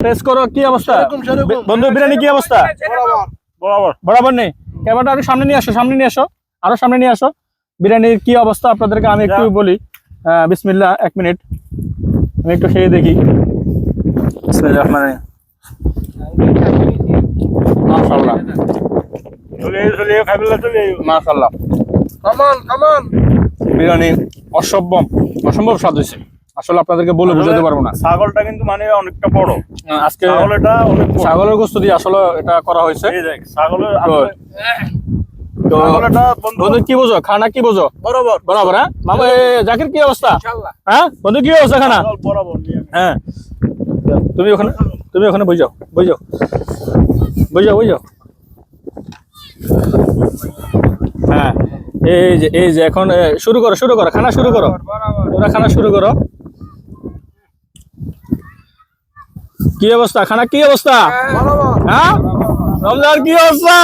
Test করো কি অবস্থা। বন্ধু বিরিয়ানি কি অবস্থা? বরাবর। বরাবর নেই। ক্যামেরাটা একটু সামনে নিয়ে আসো সামনে নিয়ে আসো। আরও সামনে নিয়ে আসো। বিরিয়ানির কি অবস্থা আপনাদেরকে আমি একটু বলি। আহ, বিসমিল্লাহ এক মিনিট। আমি একটু খেয়ে দেখি। বিরিয়ানি অসম্ভব অসম্ভব স্বাদ হয়েছে। আসলে আপনাদেরকে বলে বোঝাতে পারব না। ছাগলটা কিন্তু মানে অনেকটা বড়। আজকে ছাগলটা অনেক ছাগলের গোস্ত দিয়ে আসলে এটা করা হয়েছে। এই দেখ ছাগলের তো তো বন্ধু বন্ধু কি বোঝো? খানা কি বোঝো? বরাবর। বরাবর হ্যাঁ? মামা জাকির কি অবস্থা? হ্যাঁ? বন্ধু কি অবস্থা খানা? বরাবর হ্যাঁ। তুমি ওখানে তুমি ওখানে বই যাও বই যাও। বই যাও বই যাও। হ্যাঁ। এই যে এই যে এখন শুরু করো শুরু করো খানা শুরু করো। তোমরা খানা শুরু করো। কি অবস্থা? খানা কি অবস্থা? হ্যাঁ? রমজান কি অবস্থা?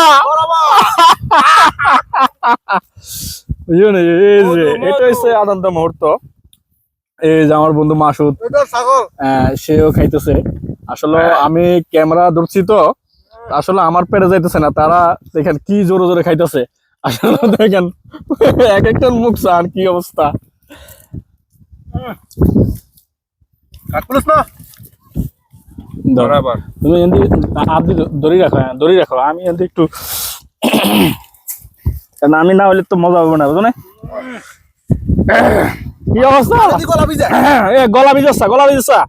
এটা হচ্ছে আনন্দ মুহূর্ত। এই যে আমার বন্ধু মাসুদ এটা ছাগল। আহ, সেও খাইতেছে। আসলে আমি ক্যামেরা ধরছি তো আসলে আমার পেটে যাইতেছে না। তারা দেখেন কি জোরে জোরে খাইতেছে। আসলে দেখেন এক একটার মুখ আর কি অবস্থা। না? তুমি এমনি আপনি দড়ি রাখো হ্যাঁ দড়ি রাখো। আমি এমনি একটু আমি না হলে তো মজা হবে না বুঝো না কি অবস্থা? গলা বিজা গলা বিজা।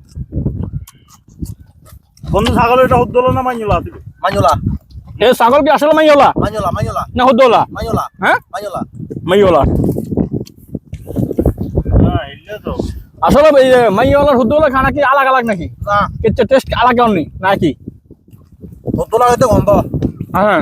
ছাগল এ ছাগল কি আসলে মাইওলা না হুদ্দোলা মাইওলা হ্যাঁ? মাইওলা মাইওলা আসলে এই যে মাইওয়ালার হুদ্দোলা খানা কি আলাগ আলাগ নাকি? না। কিচ্ছু টেস্ট আলাগ কেমন নাকি? হুদ্দুলা হয়তো গন্ধ। হ্যাঁ।